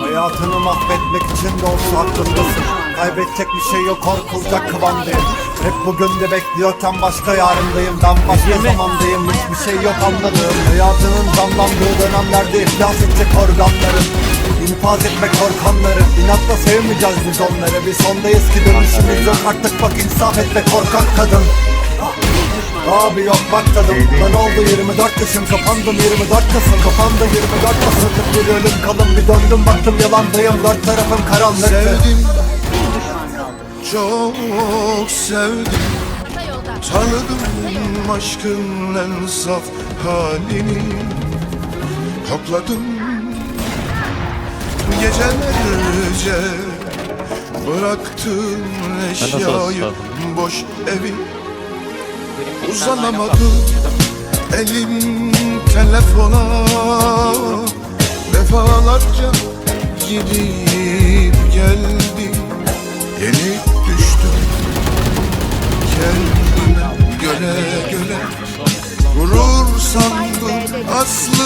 Hayatını mahvetmek için de olsa aklındasın Kaybedecek bir şey yok korkulacak kıvamdayım Hep bugün de bekliyorken başka yarındayım Ben başka zamandayım. Hiçbir şey yok anladığım. Hayatının canlandığı dönemlerde iflas edecek organların İnfaz etme korkanları İnatla sevmeyeceğiz biz onları. Bir sondayız ki dönüşümüz yok artık bak insaf etme korkak kadın Abi yok bak tadım Ben oldu 24 yaşım kapandım 24 Kasım Kafamda 24 basırdık bir ölüm kalın Bir döndüm baktım yalandayım dört tarafım karanlık Sevdim. Çok sevdim. Tanıdım aşkın en saf halini. Kokladım Gecelerce. Bıraktım eşyayı Boş evi Uzanamadım Elim telefona. Defalarca gidip geldim Yenik düştüm. Kendime göre göre Gurur sandım aslı